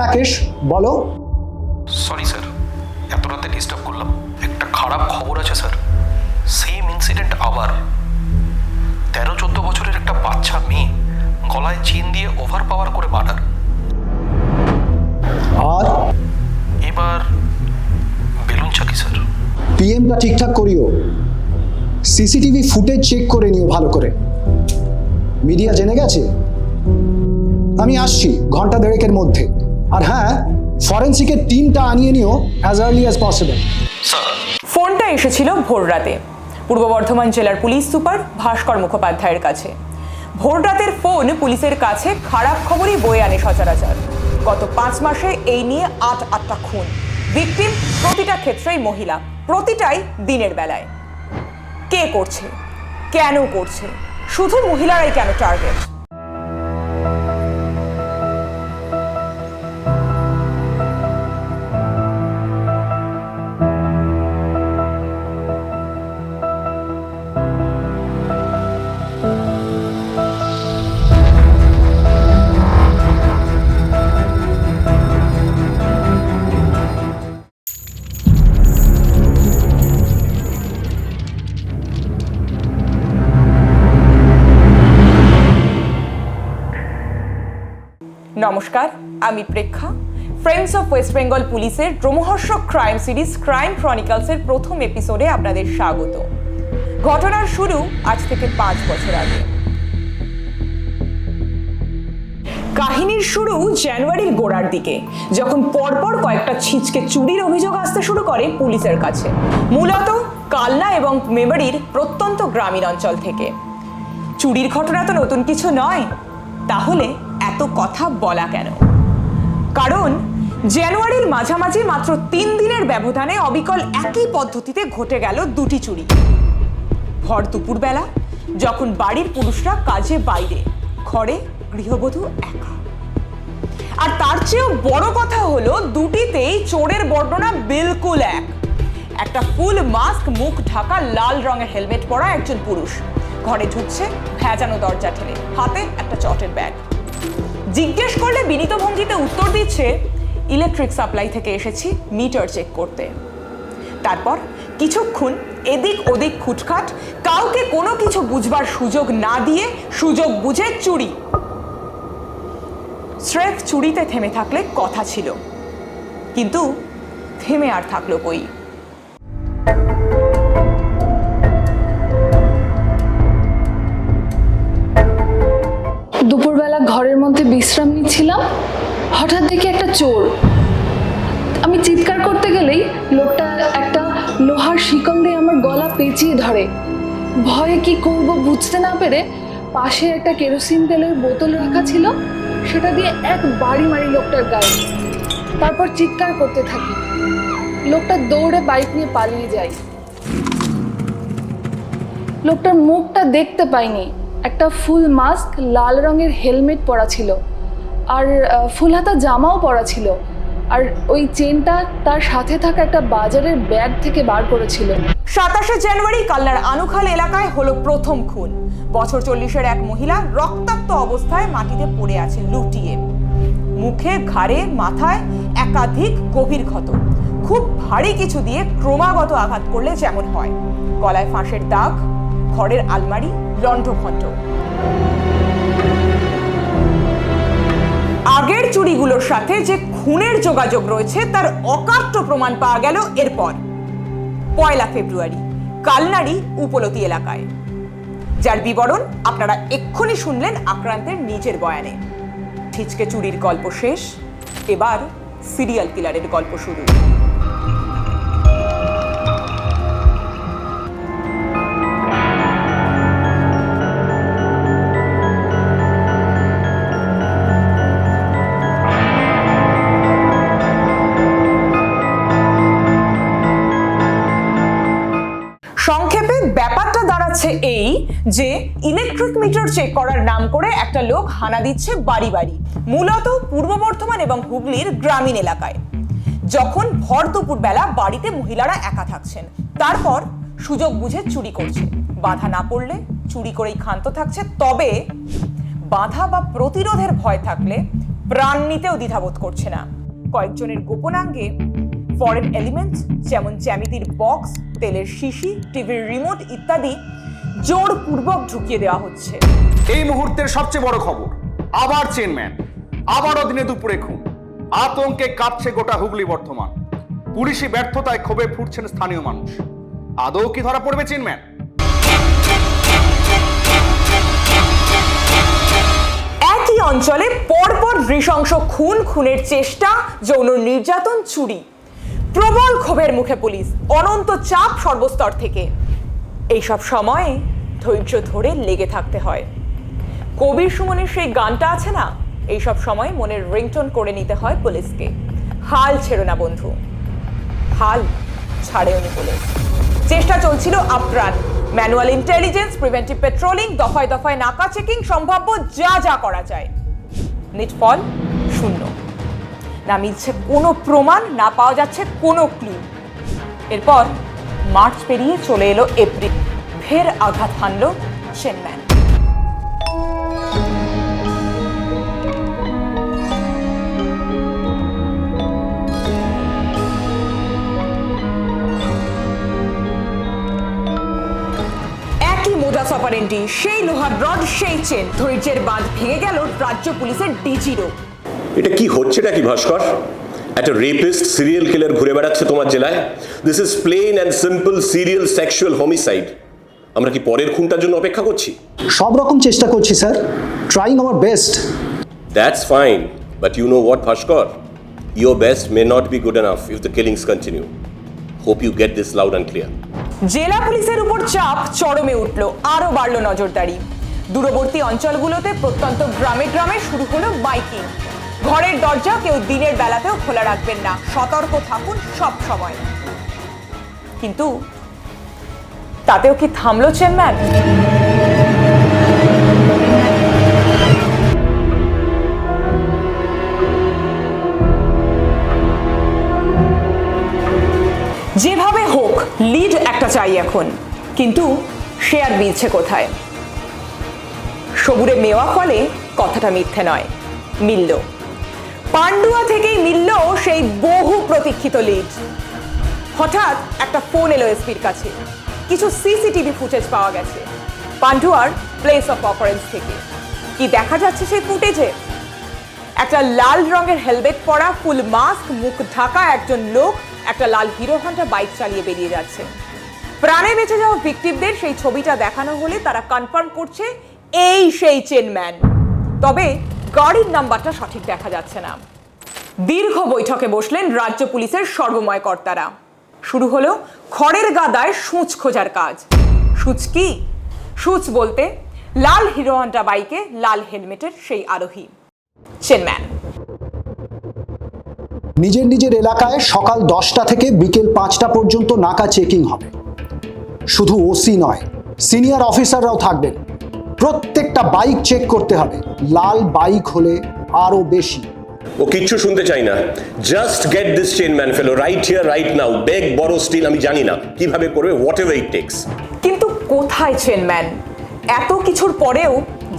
রাকেশ বলো। Sorry sir এত রাতে ডিস্টার্ব করলাম। একটা খারাপ খবর আছে স্যার সেম ইনসিডেন্ট আবার। তেরো চোদ্দ বছরের একটা বাচ্চা মেয়ে গলায় চেন দিয়ে ওভার পাওয়ার করে মার্ডার আর? এবার বেলুন চাকি স্যার পিএমটা ঠিকঠাক করিও। সিসিটিভি ফুটেজ চেক করে নিও ভালো করে। মিডিয়া জেনে গেছে? আমি আসছি ঘণ্টা দেড়েকের মধ্যে। আর হ্যাঁ ফরেন্সিকের টিমটা আনিয়ে নিও অ্যাজ আর্লি অ্যাজ পসিবল ফোনটা এসেছিল ভোররাতে পূর্ব বর্ধমান জেলার পুলিশ সুপার ভাস্কর মুখোপাধ্যায়ের কাছে। ভোররাতের ফোন পুলিশের কাছে খারাপ খবরই বয়ে আনে সচরাচর। গত পাঁচ মাসে এই নিয়ে আট আটটা খুন। ভিকটিম প্রতিটা ক্ষেত্রেই মহিলা প্রতিটাই দিনের বেলায়। কে করছে? কেন করছে? শুধু মহিলারাই কেন টার্গেট নমস্কার, আমি Preksha. Friends of West Bengal পুলিশের রোমহর্ষক ক্রাইম সিরিজ ক্রাইম ক্রনিকলসের প্রথম এপিসোডে আপনাদের স্বাগত। ঘটনার শুরু আজ থেকে পাঁচ বছর আগে। কাহিনীর শুরু জানুয়ারির গোড়ার দিকে, যখন পরপর কয়েকটা ছিচকে চুরির অভিযোগ আসতে শুরু করে পুলিশের কাছে, মূলত কালনা এবং মেমারির প্রত্যন্ত গ্রামীণ অঞ্চল থেকে। চুরির ঘটনা তো নতুন কিছু নয়। তাহলে এত কথা বলা কেন? কারণ জানুয়ারির মাঝামাঝি মাত্র তিন দিনের ব্যবধানে অবিকল একই পদ্ধতিতে ঘটে গেল দুটি চুরি। ভর দুপুরবেলা, যখন বাড়ির পুরুষরা কাজে বাইরে, ঘরে গৃহবধূ একা। আর তার চেয়েও বড় কথা হলো দুটিতেই চোরের বর্ণনা বিলকুল এক। একটা ফুল মাস্ক, মুখ ঢাকা, লাল রঙের হেলমেট পরা একজন পুরুষ। ঘরে ঢুকছে ভেজানো দরজা ঠেলে, হাতে একটা চটের ব্যাগ। জিজ্ঞেস করলে বিনীত ভঙ্গিতে উত্তর দিচ্ছে, ইলেকট্রিক সাপ্লাই থেকে এসেছি, মিটার চেক করতে। তারপর কিছুক্ষণ এদিক ওদিক খুটখাট, কাউকে কোনো কিছু বুঝবার সুযোগ না দিয়ে সুযোগ বুঝে চুরি। স্রেফ চুরিতে থেমে থাকলে কথা ছিল, কিন্তু থেমে আর থাকল কই? দুপুরবেলা ঘরের মধ্যে বিশ্রাম নিচ্ছিলাম। হঠাৎ দেখি একটা চোর। আমি চিৎকার করতে গেলেই লোকটা একটা লোহার শিকল দিয়ে আমার গলা পেঁচিয়ে ধরে। ভয়ে কি করব বুঝতে না পেরে পাশে একটা কেরোসিন তেলের বোতল রাখা ছিল, সেটা দিয়ে এক বাড়ি মারি লোকটার গায়ে। তারপর চিৎকার করতে থাকি। লোকটা দৌড়ে বাইক নিয়ে পালিয়ে যায়। লোকটার মুখটা দেখতে পাইনি। একটা ফুল মাস্ক, লাল রঙের হেলমেট পরা ছিল। আর ফুল হাতা জামাও পরা ছিল। আর ওই চেনটা তার সাথে থাকা একটা বাজারের ব্যাগ থেকে বার করেছিল। সাতাশে জানুয়ারি কাল্লার আনুখাল এলাকায় হলো প্রথম খুন। বছর চল্লিশের এক মহিলা রক্তাক্ত অবস্থায় মাটিতে পড়ে আছে লুটিয়ে। মুখে, ঘাড়ে, মাথায় একাধিক গভীর ক্ষত। খুব ভারী কিছু দিয়ে ক্রমাগত আঘাত করলে যেমন হয়। গলায় ফাঁসের দাগ ঘরের আলমারি, লণ্ঠভণ্ড। আগের চুরিগুলোর সাথে যে খুনের যোগাযোগ রয়েছে, তার অকাট্য প্রমাণ পাওয়া গেল এরপর। পয়লা ফেব্রুয়ারি, কালনাড়ি, উপলতি এলাকায়। যার বিবরণ আপনারা এক্ষুনি শুনলেন আক্রান্তের নিজের বয়ানে। ঠিচকে চুরির গল্প শেষ, এবার সিরিয়াল কিলারের গল্প শুরু। দাঁড়াচ্ছে এই যে ইলেকট্রিক মিটার চেক করার নাম করে একটা লোক হানা দিচ্ছে বাড়ি বাড়ি, মূলত পূর্ব বর্ধমান এবং হুগলির গ্রামীণ এলাকায়। যখন ভর দুপুর বেলা বাড়িতে মহিলারা একা থাকছেন, তারপর সুযোগ বুঝে চুরি করছে। বাধা না পড়লে চুরি করেই ক্ষান্ত থাকছে, তবে বাধা বা প্রতিরোধের ভয় থাকলে প্রাণ নিতেও দ্বিধাবোধ করছে না। কয়েকজনের গোপনাঙ্গে ফরেন এলিমেন্টস যেমন জ্যামিতির বক্স তেলের শিশি টিভির রিমোট ইত্যাদি জোরপূর্বক ঢুকিয়ে দেওয়া হচ্ছে। এই মুহূর্তের সবচেয়ে বড় খবর আবার চেনম্যান আবারও দিনে দুপুরে খুন। আতঙ্কে কাঁপছে গোটা হুগলি বর্ধমান। পুলিশি ব্যর্থতায় ক্ষোভে ফুটছেন স্থানীয় মানুষ। আদৌ কি ধরা পড়বে চেনম্যান একই অঞ্চলে পরপর নৃশংস খুন খুনের চেষ্টা যৌন নির্যাতন চুরি। প্রবল ক্ষোভের মুখে পুলিশ অনন্ত চাপ সর্বস্তর থেকে। এইসব সময়ে ধৈর্য ধরে লেগে থাকতে হয়। কবির সুমনের সেই গানটা আছে না? এইসব সময় মনের রিংটোন করে নিতে হয় পুলিশকে। হাল ছেড়ো না, বন্ধু। হাল ছাড়েওনি পুলিশ। চেষ্টা চলছিল আপ্রাণ। ম্যানুয়াল ইন্টেলিজেন্স, প্রিভেন্টিভ পেট্রোলিং, দফায় দফায় নাকা চেকিং, সম্ভাব্য যা যা করা যায়। নিটফল শূন্য। না মিলছে কোনো প্রমাণ, না পাওয়া যাচ্ছে কোনো ক্লু। এরপর মার্চ পেরিয়ে চলে এলো এপ্রিল। ফের আঘাত হানল অপারেন্ডি সেই লোহার রড সেই চেন ধৈর্যের বাঁধ ভেঙে গেল রাজ্য পুলিশের ডিজিরও এটা কি হচ্ছেটা কি, ভাস্কর? একটা রেপিস্ট সিরিয়াল কিলার ঘুরে বেড়াচ্ছে তোমার জেলায়? This is plain and simple serial sexual homicide আমরা কি পরের খুনটার জন্য অপেক্ষা করছি? সব রকম চেষ্টা করছি স্যার। ট্রাইং আমার best that's fine but you know what Bhaskar your best may not be good enough if the killings continue hope you get this loud and clear জেলা পুলিশের উপর চাপ চরমে উঠল আরও বাড়ল নজরদারি। দূরবর্তী অঞ্চলগুলোতে প্রত্যন্ত গ্রামে গ্রামে শুরু হলো বাইকিং। ঘরের দরজা কেউ দিনের বেলাতেও খোলা রাখবেন না। সতর্ক থাকুন সব সময়। কিন্তু তাতেও কি থামলো চেম্বার যেভাবে হোক, লিড একটা চাই এখন। কিন্তু সে আর মিলছে কোথায়? সবুরে মেওয়া ফলে কথাটা মিথ্যে নয়, মিলল। পান্ডুয়া থেকেই মিলল সেই বহু প্রতীক্ষিত লিড হঠাৎ একটা ফোন এলো এসপির কাছে। কিছু সিসিটিভি ফুটেজ পাওয়া গেছে। পান্ডুয়ার প্লেস অফ অপারেন্স থেকে। কি দেখা যাচ্ছে সেই ফুটেজে একটা লাল রঙের হেলমেট পরা ফুল মাস্ক মুখ ঢাকা, একজন লোক, একটা লাল হিরো হন্ডা বাইক চালিয়ে বেরিয়ে যাচ্ছে। প্রাণে বেঁচে যাওয়া ভিকটিমদের সেই ছবিটা দেখানো হলে তারা কনফার্ম করছে, এই সেই চেনম্যান তবে গাড়ির নাম্বারটা সঠিক দেখা যাচ্ছে না। দীর্ঘ বৈঠকে বসলেন রাজ্য পুলিশের সর্বময় কর্তারা। শুরু হলো খড়ের গাদায় সূচ খোঁজার কাজ। সূচ কি? সূচ বলতে লাল হিরো হন্ডা বাইকে, লাল হেলমেটের সেই আরোহী। চেনম্যান নিজের নিজের এলাকায় সকাল দশটা থেকে বিকেল পাঁচটা পর্যন্ত নাকা চেকিং হবে। শুধু ওসি নয়, সিনিয়র অফিসাররাও থাকবেন। প্রত্যেকটা বাইক চেক করতে হবে। লাল বাইক হলে আরও বেশি। ও কিচ্ছু শুনতে চাই না। Just get this chain man fellow right here right now বেগ বড় স্টিল আমি জানি না। কীভাবে করবে? হোয়াট এভার ইট টেক্স কিন্তু কোথায় চেনম্যান এত কিছুর পরেও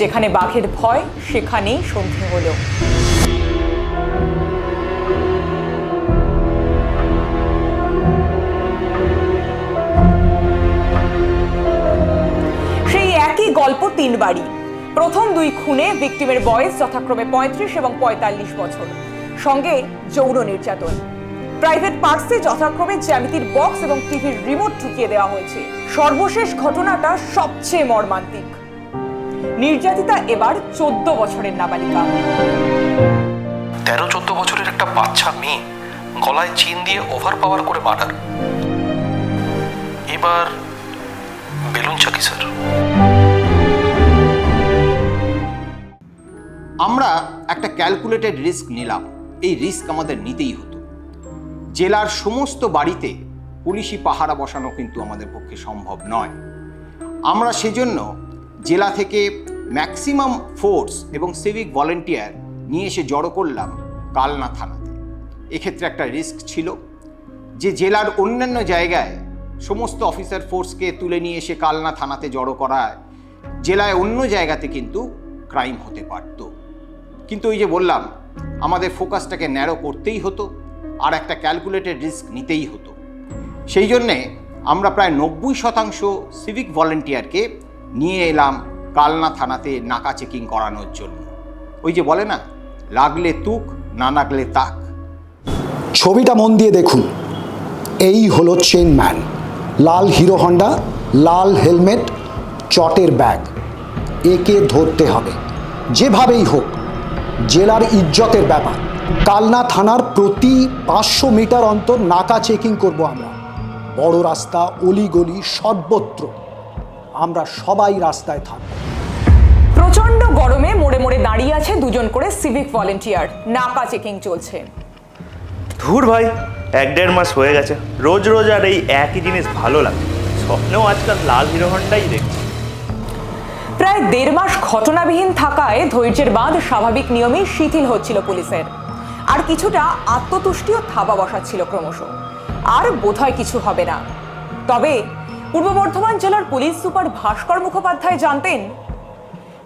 যেখানে বাঘের ভয় সেখানেই সন্ধে হলো। গল্প তিনবারই প্রথম দুই খুনে ভিকটিমের বয়স যথাক্রমে পঁয়ত্রিশ এবং পঁয়তাল্লিশ বছর। সঙ্গে যৌন নির্যাতন। প্রাইভেট পার্টসে যথাক্রমে জ্যামিতির বক্স এবং টিভির রিমোট ঢুকিয়ে দেওয়া হয়েছে। সর্বশেষ ঘটনাটা সবচেয়ে মর্মান্তিক। নির্যাতিতা এবার চোদ্দ বছরের নাবালিকা। তেরো চোদ্দ বছরের একটা বাচ্চা মেয়ে গলায় চেন দিয়ে ওভার পাওয়ার করে মার্ডার এবার বেলুন চাকি স্যার আমরা একটা ক্যালকুলেটেড রিস্ক নিলাম। এই রিস্ক আমাদের নিতেই হতো। জেলার সমস্ত বাড়িতে পুলিশি পাহারা বসানো কিন্তু আমাদের পক্ষে সম্ভব নয়। আমরা সেজন্য জেলা থেকে ম্যাক্সিমাম ফোর্স এবং সিভিক ভলেন্টিয়ার নিয়ে এসে জড়ো করলাম কালনা থানাতে। এক্ষেত্রে একটা রিস্ক ছিল যে জেলার অন্যান্য জায়গায় সমস্ত অফিসার ফোর্সকে তুলে নিয়ে এসে কালনা থানাতে জড়ো করায় জেলায় অন্য জায়গাতে কিন্তু ক্রাইম হতে পারত। কিন্তু ওই যে বললাম, আমাদের ফোকাসটাকে ন্যারো করতেই হতো আর একটা ক্যালকুলেটেড রিস্ক নিতেই হতো। সেই জন্যে আমরা প্রায় নব্বই শতাংশ সিভিক ভলেন্টিয়ারকে নিয়ে এলাম কালনা থানাতে নাকা চেকিং করানোর জন্য। ওই যে বলে না, লাগলে তুক, না লাগলে তাক। ছবিটা মন দিয়ে দেখুন। এই হলো চেন ম্যান। লাল হিরো হন্ডা, লাল হেলমেট, চটের ব্যাগ। একে ধরতে হবে। যেভাবেই হোক জেলার ইজ্জতের ব্যাপার। কালনা থানার প্রতি পাঁচশো মিটার অন্তর নাকা চেকিং করব আমরা। বড় রাস্তা অলিগলি সর্বত্র। আমরা সবাই রাস্তায় থাকব। প্রচণ্ড গরমে মোড়ে মোড়ে দাঁড়িয়ে আছে দুজন করে সিভিক ভলেন্টিয়ার। নাকা চেকিং চলছে। ধুর ভাই এক দেড় মাস হয়ে গেছে। রোজ রোজ আর এই একই জিনিস ভালো লাগে। স্বপ্নেও আজকাল লাল হিরো হন্ডাই দেখছি। প্রায় দেড় মাস ঘটনাবিহীন থাকায় ধৈর্যের বাঁধ স্বাভাবিক নিয়মেই শিথিল হচ্ছিল পুলিশের। আর কিছুটা আত্মতুষ্টিও থাবা বসাচ্ছিল ক্রমশ। আর বোধহয় কিছু হবে না। তবে পূর্ব বর্ধমান জেলার পুলিশ সুপার ভাস্কর মুখোপাধ্যায় জানতেন,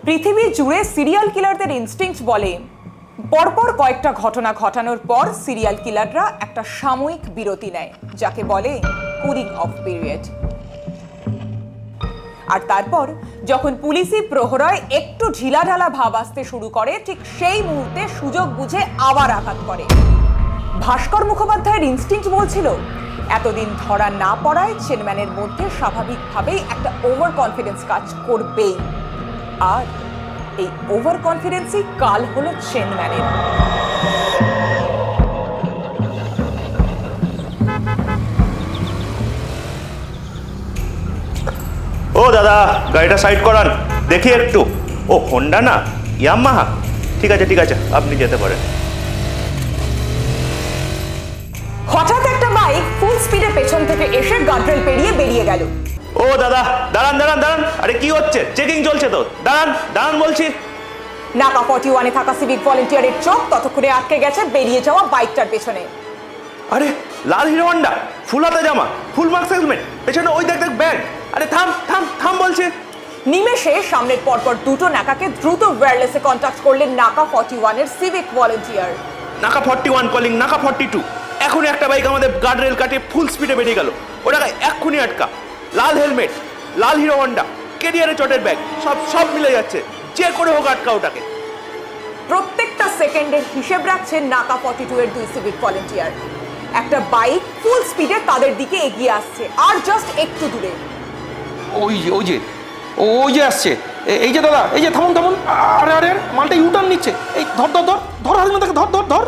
পৃথিবী জুড়ে সিরিয়াল কিলারদের ইনস্টিংক্ট বলে, পরপর কয়েকটা ঘটনা ঘটানোর পর সিরিয়াল কিলাররা একটা সাময়িক বিরতি নেয়, যাকে বলে কুলিং অফ পিরিয়ড আর তারপর যখন পুলিশি প্রহরায় একটু ঢিলাঢালা ভাব আসতে শুরু করে, ঠিক সেই মুহূর্তে সুযোগ বুঝে আবার আঘাত করে। ভাস্কর মুখোপাধ্যায়ের ইনস্টিংক্ট বলছিল, এতদিন ধরা না পড়ায় চেনম্যানের মধ্যে স্বাভাবিকভাবেই একটা ওভার কনফিডেন্স কাজ করবেই। আর এই ওভার কনফিডেন্সই কাল হলো চেনম্যানের দাদা গাড়িটা সাইড করান। দেখি একটু। ও হোন্ডা না? ইয়ামাহা ঠিক আছে ঠিক আছে আপনি যেতে পারেন। হঠাৎ একটা বাইক ফুল স্পিডে পেছন থেকে এসে গার্ডরেল পেরিয়ে বেরিয়ে গেল। ও দাদা দাঁড়ান দাঁড়ান দাঁড়ান। আরে কি হচ্ছে? চেকিং চলছে তো। দাঁড়ান দাঁড়ান বলছি। নাকা ফর্টি ওয়ানে থাকা সিভিক ভলেন্টিয়ারের চোখ ততক্ষণে আটকে গেছে বেরিয়ে যাওয়া বাইকটার পেছনে। আরে লাল হিরো হন্ডা ফুল হাতে জামা ফুল মার্কস হেলমেট পেছনে ওই দেখ দেখ ব্যাগ আরে থাম থাম থাম বলছি। নিমেষে সামনের পরপর দুটো নাকাকে দ্রুত ওয়্যারলেসে কন্ট্যাক্ট করলেন নাকা ফর্টি ওয়ানের সিভিক ভলেন্টিয়ার নাকা ফর্টি ওয়ান কলিং নাকা ফর্টি টু এখনই একটা বাইক আমাদের গার্ড রেল কাটিয়ে ফুল স্পিডে বেরিয়ে গেল। ওটাকে এক্ষুনি আটকা। লাল হেলমেট লাল হিরো হন্ডা কেরিয়ারে চটের ব্যাগ সব সব মিলে যাচ্ছে। যে করে হোক আটকা ওটাকে। প্রত্যেকটা সেকেন্ডের হিসেব রাখছেন নাকা ফর্টি টু এর দুই সিভিক ভলেন্টিয়ার একটা বাইক ফুল স্পিডে তাদের দিকে এগিয়ে আসছে আর জাস্ট একটু দূরে। ওই যে ওই যে ওই যে আসছে। এই যে দাদা, এই যে থামুন থামুন। আরে আরে মালটা ইউটার্ন নিচ্ছে। এই, ধর ধর ধর ধর হাজবেন্ড তাকে ধর ধর ধর।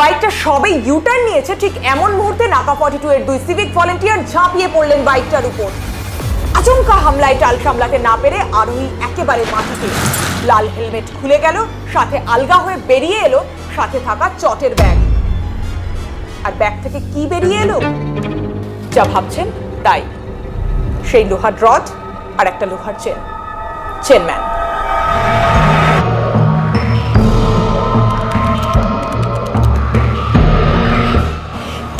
বাইকটা সবে ইউটার্ন নিয়েছে, ঠিক এমন মুহূর্তে নাকা ফর্টি টু এর দুই সিভিক ভলেন্টিয়ার ঝাঁপিয়ে পড়লেন বাইকটার উপর। আচমকা হামলায় টাল সামলাতে না পেরে আরোহী একেবারে মাটিতে। লাল হেলমেট খুলে গেল, সাথে আলগা হয়ে বেরিয়ে এলো, সাথে থাকা চটের ব্যাগ। আর ব্যাগ থেকে কি বেরিয়ে এলো? যা ভাবছেন, তাই। সেই লোহার রড আর একটা লোহার চেন চেনম্যান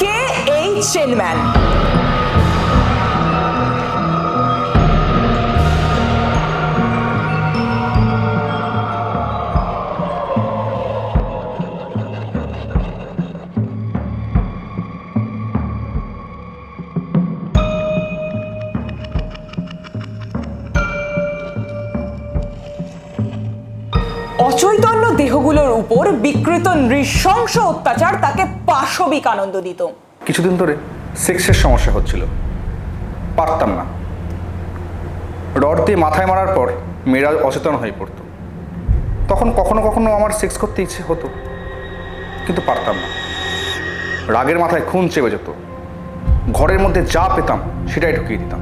কে এই চেনম্যান অচৈতন্য দেহগুলোর উপর বিকৃত নৃশংস অত্যাচার তাকে পাশবিক আনন্দ দিত। কিছুদিন ধরে সেক্সের সমস্যা হচ্ছিল। পারতাম না। রড দিয়ে মাথায় মারার পর মেয়েরা অচেতন হয়ে পড়তো। তখন কখনো কখনো আমার সেক্স করতে ইচ্ছে হতো, কিন্তু পারতাম না। রাগের মাথায় খুন চেপে যেত। ঘরের মধ্যে যা পেতাম সেটাই ঢুকিয়ে দিতাম।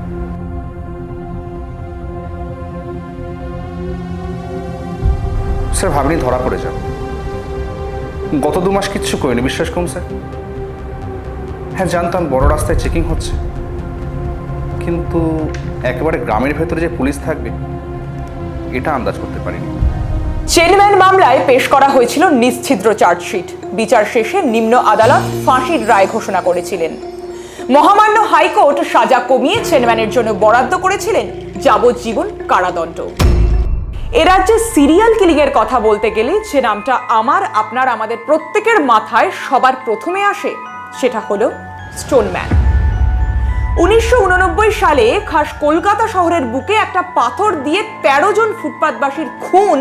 স্যার ভাবিনি ধরা পড়ে যাব। গত দু মাস কিচ্ছু করিনি, বিশ্বাস করুন স্যার। হ্যাঁ জানতাম বড় রাস্তায় চেকিং হচ্ছে। কিন্তু একেবারে গ্রামের ভেতরে যে পুলিশ থাকবে, এটা আন্দাজ করতে পারিনি। চেনম্যান মামলায় পেশ করা হয়েছিল নিশ্ছিদ্র চার্জশিট। বিচার শেষে নিম্ন আদালত ফাঁসির রায় ঘোষণা করেছিলেন। মহামান্য হাইকোর্ট সাজা কমিয়ে চেনম্যানের জন্য বরাদ্দ করেছিলেন যাবজ্জীবন কারাদণ্ড। এ রাজ্যে সিরিয়াল কিলিংয়ের কথা বলতে গেলে যে নামটা আমার, আপনার, আমাদের প্রত্যেকের মাথায় সবার প্রথমে আসে, সেটা হলো স্টোনম্যান উনিশশো উননব্বই সালে খাস কলকাতা শহরের বুকে একটা পাথর দিয়ে তেরো জন ফুটপাতবাসীর খুন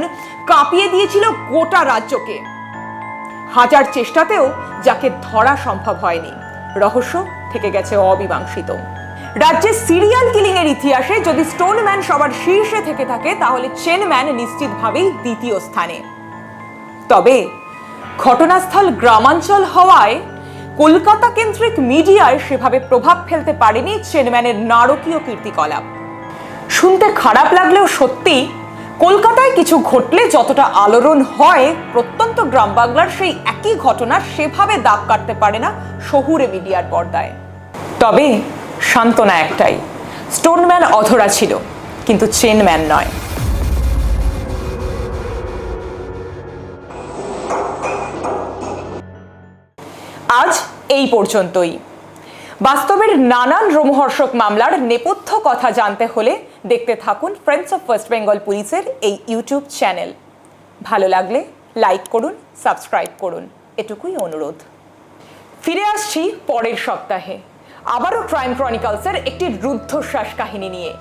কাঁপিয়ে দিয়েছিল গোটা রাজ্যকে। হাজার চেষ্টাতেও যাকে ধরা সম্ভব হয়নি। রহস্য থেকে গেছে অবিবাংশিত রাজ্যে সিরিয়াল কিলিং এর ইতিহাসে যদি স্টোনম্যান সবার শীর্ষে থেকে থাকে, তাহলে চেনম্যান নিশ্চিতভাবেই দ্বিতীয় স্থানে। তবে ঘটনাস্থল গ্রামাঞ্চল হওয়ায় কলকাতা কেন্দ্রিক মিডিয়ায় সেভাবে প্রভাব ফেলতে পারেনি চেনম্যানের নারকীয় কীর্তিকলাপ। শুনতে খারাপ লাগলেও সত্যি, কলকাতায় কিছু ঘটলে যতটা আলোড়ন হয়, প্রত্যন্ত গ্রাম বাংলার সেই একই ঘটনা সেভাবে দাগ কাটতে পারে না শহুরে মিডিয়ার পর্দায়। তবে সান্ত্বনা একটাই। স্টোনম্যান অধরা ছিল, কিন্তু চেনম্যান নয়। আজ এই পর্যন্তই। বাস্তবের নানান রোমহর্ষক মামলার নেপথ্য কথা জানতে হলে দেখতে থাকুন ফ্রেন্ডস অফ ওয়েস্ট বেঙ্গল পুলিশের এই ইউটিউব চ্যানেল ভালো লাগলে লাইক করুন সাবস্ক্রাইব করুন। এটুকুই অনুরোধ। ফিরে আসছি পরের সপ্তাহে। আবারও ক্রাইম ক্রনিকলসের একটি রুদ্ধশ্বাস কাহিনী নিয়ে।